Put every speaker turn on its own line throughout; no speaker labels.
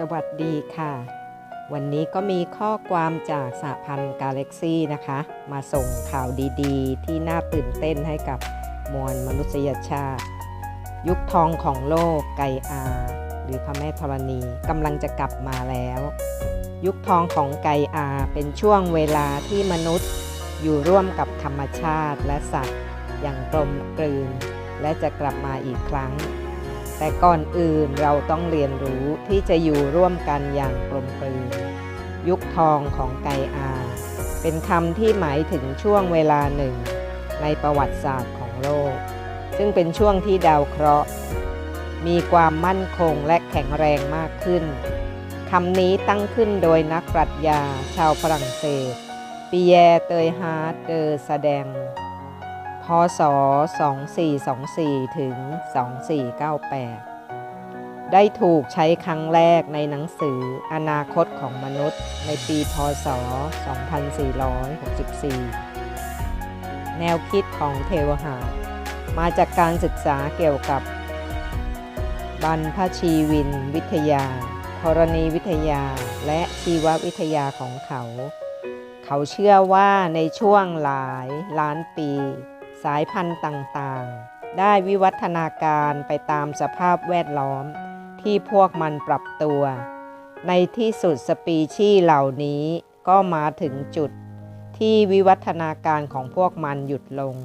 สวัสดีค่ะ วันนี้ก็มีข้อความจากสหพันธ์กาแล็กซี่นะคะ มาส่งข่าวดีๆ ที่น่าตื่นเต้นให้กับมวลมนุษยชาติ ยุคทองของโลกไกอา หรือพระแม่ธรณีกำลังจะกลับมาแล้ว ยุคทองของไกอาเป็นช่วงเวลาที่มนุษย์อยู่ร่วมกับธรรมชาติและสัตว์ อย่างกลมกลืน และจะกลับมาอีกครั้ง แต่ก่อนอื่นเราต้องเรียนรู้ที่จะอยู่ร่วมกันอย่างกลมกลืน ยุคทองของไกอา เป็นคำที่หมายถึงช่วงเวลาหนึ่ง ในประวัติศาสตร์ของโลก ซึ่งเป็นช่วงที่ดาวเคราะห์ มีความมั่นคงและแข็งแรงมากขึ้นคำนี้ตั้งขึ้นโดยนักปรัชญาชาวฝรั่งเศสปีแยร์เตยฮาร์ดเดอแสดง พศ 2424 ถึง 2498 ได้ถูกใช้ครั้งแรกในหนังสืออนาคตของมนุษย์ในปีพศ 2464 แนวคิดของเทวหามาจากการศึกษาเกี่ยวกับบรรพชีวินวิทยาธรณีวิทยาและชีววิทยาของเขา เขาเชื่อว่าในช่วงหลายล้านปี สายพันธุ์ต่างๆ ได้วิวัฒนาการไปตามสภาพแวดล้อม ที่พวกมันปรับตัว ในที่สุดสปีชีส์เหล่านี้ก็มาถึงจุดที่วิวัฒนาการของพวกมันหยุดลง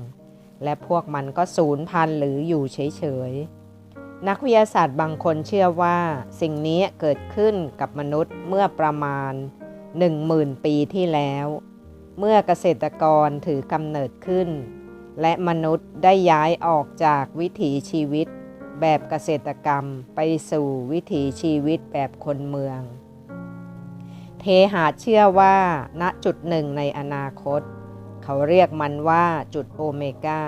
และพวกมันก็สูญพันธุ์หรืออยู่เฉยๆ นักวิทยาศาสตร์บางคนเชื่อว่า สิ่งนี้เกิดขึ้นกับมนุษย์เมื่อประมาณ 10,000 ปีที่แล้ว เมื่อเกษตรกรถือกำเนิดขึ้น และมนุษย์ได้ย้ายออกจากวิถีชีวิต แบบเกษตรกรรมไปสู่วิถีชีวิตแบบคนเมือง เทหาเชื่อว่า ณจุดหนึ่งในอนาคต เขาเรียกมันว่าจุดโอเมก้า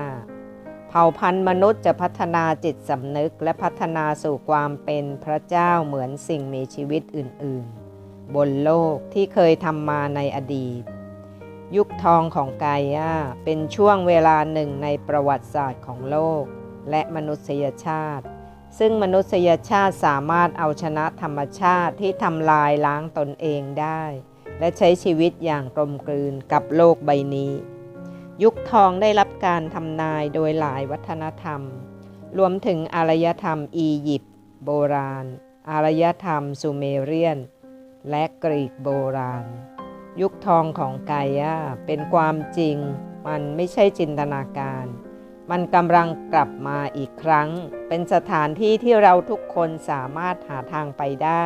เผ่าพันธุ์มนุษย์จะพัฒนาจิตสำนึกและพัฒนาสู่ความเป็นพระเจ้าเหมือนสิ่งมีชีวิตอื่น ๆ บนโลกที่เคยทำมาในอดีต ยุคทองของกายาเป็นช่วงเวลาหนึ่งในประวัติศาสตร์ของโลก และมนุษยชาติ ซึ่งมนุษยชาติสามารถเอาชนะธรรมชาติที่ทำลายล้างตนเองได้ และใช้ชีวิตอย่างกลมกลืนกับโลกใบนี้ ยุคทองได้รับการทำนายโดยหลายวัฒนธรรม รวมถึงอารยธรรมอียิปต์โบราณ อารยธรรมซูเมเรียน และกรีกโบราณ ยุคทองของกายาเป็นความจริง มันไม่ใช่จินตนาการ มันกำลังกลับมาอีกครั้ง เป็นสถานที่ที่เราทุกคนสามารถหาทางไปได้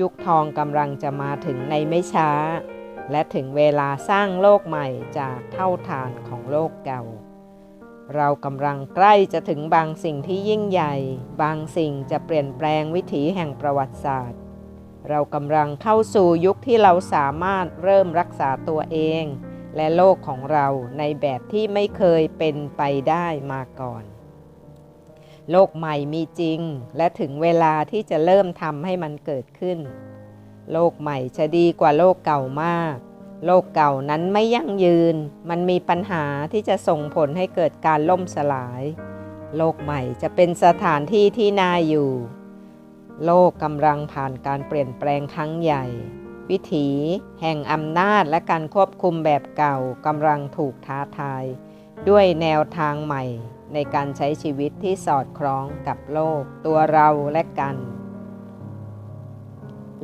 ยุคทองกำลังจะมาถึงในไม่ช้า และถึงเวลาสร้างโลกใหม่จากเท่าฐานของโลกเก่า เรากำลังใกล้จะถึงบางสิ่งที่ยิ่งใหญ่ บางสิ่งจะเปลี่ยนแปลงวิถีแห่งประวัติศาสตร์ เรากำลังเข้าสู่ยุคที่เราสามารถเริ่มรักษาตัวเอง และโลกของเราในแบบที่ไม่เคยเป็นไปได้มาก่อน โลกใหม่มีจริง และถึงเวลาที่จะเริ่มทำให้มันเกิดขึ้น โลกใหม่จะดีกว่าโลกเก่ามาก โลกเก่านั้นไม่ยั่งยืน มันมีปัญหาที่จะส่งผลให้เกิดการล่มสลาย โลกใหม่จะเป็นสถานที่ที่น่าอยู่ โลกกำลังผ่านการเปลี่ยนแปลงครั้งใหญ่ วิถีแห่งอำนาจและการควบคุมแบบเก่ากำลังถูกท้าทาย ด้วยแนวทางใหม่ในการใช้ชีวิตที่สอดคล้องกับโลก ตัวเราและกัน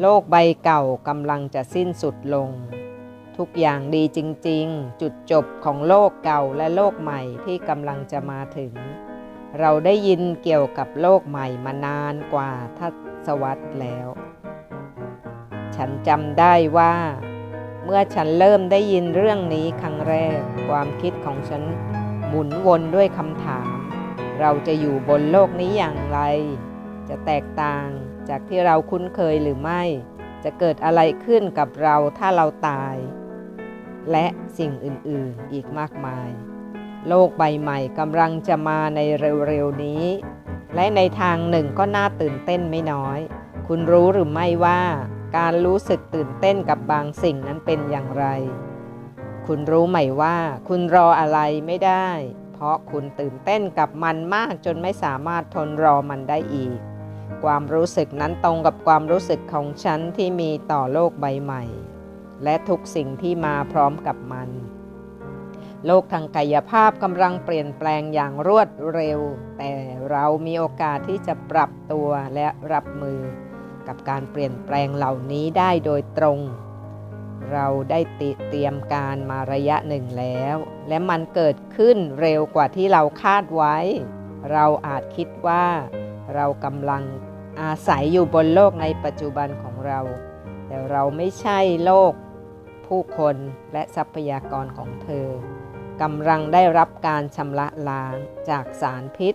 โลกใบเก่ากำลังจะสิ้นสุดลง ทุกอย่างดีจริง ๆ จุดจบของโลกเก่าและโลกใหม่ที่กำลังจะมาถึง เราได้ยินเกี่ยวกับโลกใหม่มานานกว่าทศวรรษแล้ว ฉันจำได้ว่า เมื่อฉันเริ่มได้ยินเรื่องนี้ครั้งแรก ความคิดของฉันหมุนวนด้วยคำถาม เราจะอยู่บนโลกนี้อย่างไร จะแตกต่างจากที่เราคุ้นเคยหรือไม่ จะเกิดอะไรขึ้นกับเราถ้าเราตาย และสิ่งอื่นๆอีกมากมาย โลกใบใหม่กำลังจะมาในเร็วๆนี้ และในทางหนึ่งก็น่าตื่นเต้นไม่น้อย คุณรู้หรือไม่ว่าการรู้สึกตื่นเต้นกับบางสิ่งนั้นเป็นอย่างไร คุณรู้ไหมว่า คุณรออะไรไม่ได้ เพราะคุณตื่นเต้นกับมันมากจนไม่สามารถทนรอมันได้อีก ความรู้สึกนั้นตรงกับความรู้สึกของฉันที่มีต่อโลกใบใหม่ และทุกสิ่งที่มาพร้อมกับมัน โลกทางกายภาพกำลังเปลี่ยนแปลงอย่างรวดเร็ว แต่เรามีโอกาสที่จะปรับตัวและรับมือ กับการเปลี่ยนแปลงเหล่านี้ได้โดยตรง เราได้ติเตรียมการมาระยะหนึ่งแล้ว และมันเกิดขึ้นเร็วกว่าที่เราคาดไว้ เราอาจคิดว่า เรากำลังอาศัยอยู่บนโลกในปัจจุบันของเรา แต่เราไม่ใช่โลก ผู้คนและทรัพยากรของเธอ กำลังได้รับการชำระล้างจากสารพิษ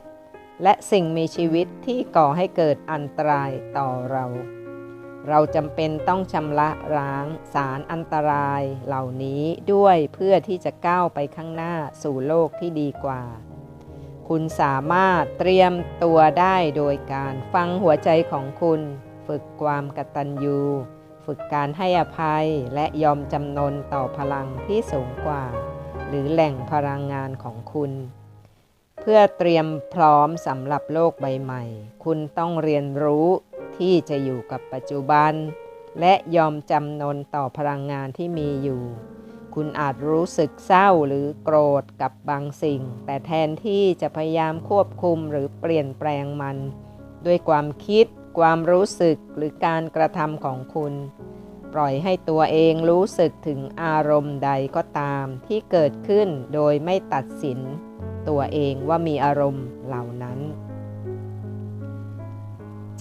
และสิ่งมีชีวิตที่ก่อให้เกิดอันตรายต่อเรา เราจำเป็นต้องชำระล้างสารอันตรายเหล่านี้ด้วยเพื่อที่จะก้าวไปข้างหน้าสู่โลกที่ดีกว่า คุณสามารถเตรียมตัวได้โดยการฟังหัวใจของคุณ ฝึกความกตัญญูฝึกการให้อภัยและยอมจำนนต่อพลังที่สูงกว่า หรือแหล่งพลังงานของคุณ เพื่อเตรียมพร้อมสำหรับโลกใบใหม่ คุณต้องเรียนรู้ที่จะอยู่กับปัจจุบัน และยอมจำนนต่อพลังงานที่มีอยู่ คุณอาจรู้สึกเศร้าหรือโกรธกับบางสิ่ง แต่แทนที่จะพยายามควบคุมหรือเปลี่ยนแปลงมัน ด้วยความคิด ความรู้สึกหรือการกระทำของคุณ ปล่อยให้ตัวเองรู้สึกถึงอารมณ์ใดก็ตามที่เกิดขึ้นโดยไม่ตัดสินตัวเองว่ามีอารมณ์เหล่านั้น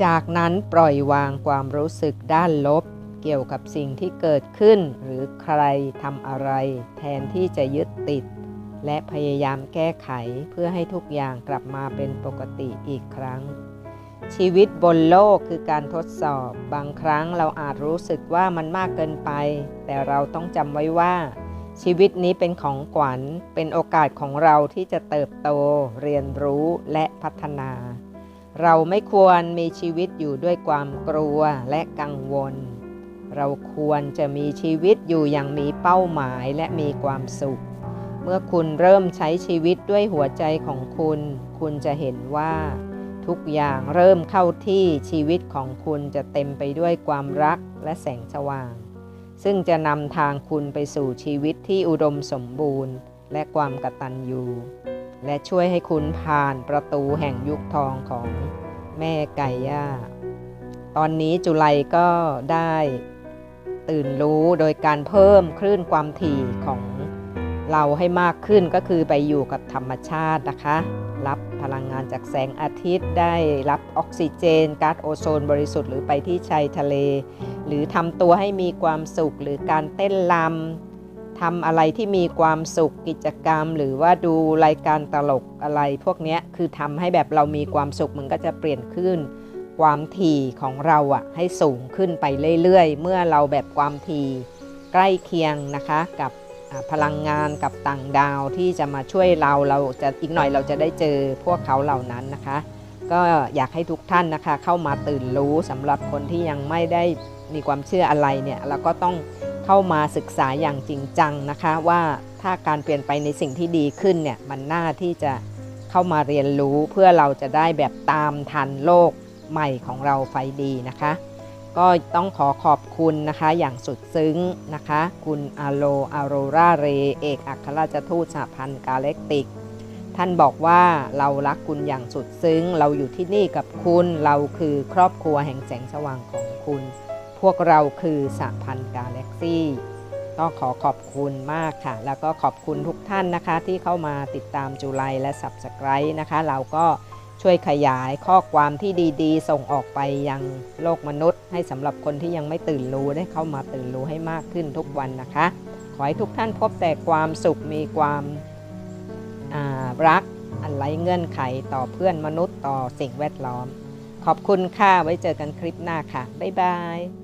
จากนั้นปล่อยวางความรู้สึกด้านลบเกี่ยวกับสิ่งที่เกิดขึ้น หรือใครทำอะไร แทนที่จะยึดติด และพยายามแก้ไขเพื่อให้ทุกอย่างกลับมาเป็นปกติอีกครั้ง ชีวิตบนโลกคือการทดสอบ บางครั้งเราอาจรู้สึกว่ามันมากเกินไป แต่เราต้องจำไว้ว่า ชีวิตนี้เป็นของขวัญ เป็นโอกาสของเราที่จะเติบโต เรียนรู้และพัฒนา เราไม่ควรมีชีวิตอยู่ด้วยความกลัวและกังวล เราควรจะมีชีวิตอยู่อย่างมีเป้าหมายและมีความสุข เมื่อคุณเริ่มใช้ชีวิตด้วยหัวใจของคุณ คุณจะเห็นว่า ทุกอย่างเริ่มเข้าที่ชีวิตของคุณจะเต็มไปด้วยความรักและแสงสว่าง ซึ่งจะนำทางคุณไปสู่ชีวิตที่อุดมสมบูรณ์ และความกตัญญูและช่วยให้คุณผ่านประตูแห่งยุคทองของแม่ไก่ย่า ตอนนี้จุไลก็ได้ตื่นรู้โดยการเพิ่มคลื่นความถี่ของ เราให้มากขึ้นก็คือไปอยู่กับธรรมชาตินะคะ รับพลังงานจากแสงอาทิตย์ได้รับออกซิเจนก๊าซโอโซนบริสุทธิ์หรือไปที่ชายทะเล หรือทำตัวให้มีความสุขหรือการเต้นรำทำอะไรที่มีความสุขกิจกรรม หรือว่าดูรายการตลกอะไร พวกนี้คือทำให้แบบเรามีความสุขมันก็จะเปลี่ยนขึ้นความถี่ของเราอะให้สูงขึ้นไปเรื่อยๆ เมื่อเราแบบความถี่ใกล้เคียงนะคะกับ พลังงานกับต่างดาวที่จะมาช่วยเราเราจะอีกหน่อยเราจะได้เจอพวกเขาเหล่านั้นนะคะ ก็อยากให้ทุกท่านนะคะ เข้ามาตื่นรู้สำหรับคนที่ยังไม่ได้มีความเชื่ออะไรเนี่ยเราก็ต้องเข้ามาศึกษาอย่างจริงจังนะคะ ว่าถ้าการเปลี่ยนไปในสิ่งที่ดีขึ้นเนี่ยมันน่าที่จะเข้ามาเรียนรู้เพื่อเราจะได้แบบตามทันโลกใหม่ของเราไฟดีนะคะ ก็ต้องขอขอบคุณนะคะอย่างสุดซึ้งนะคะ คุณอาโลอาโรราเร เอกอัครราชทูตสหพันธ์กาเล็กติก ท่านบอกว่าเรารักคุณอย่างสุดซึ้ง เราอยู่ที่นี่กับคุณเราคือครอบครัวแห่งแสงสว่างของคุณ พวกเราคือสหพันธ์กาแล็กซี่ก็ขอขอบคุณมากค่ะ แล้วก็ขอบคุณทุกท่านนะคะที่เข้ามาติดตามจุไลและ Subscribe นะคะ เราก็ ช่วยขยายข้อความที่ดีๆ ส่งออกไปยังโลกมนุษย์ ให้สำหรับคนที่ยังไม่ตื่นรู้ได้เข้ามาตื่นรู้ให้มากขึ้นทุกวันนะคะ ขอให้ทุกท่านพบแต่ความสุขมีความารักอันไร้เงื่อนไขต่อเพื่อนมนุษย์ต่อสิ่งแวดล้อม ขอบคุณค่ะไว้เจอกันคลิปหน้าค่ะ บ๊ายบาย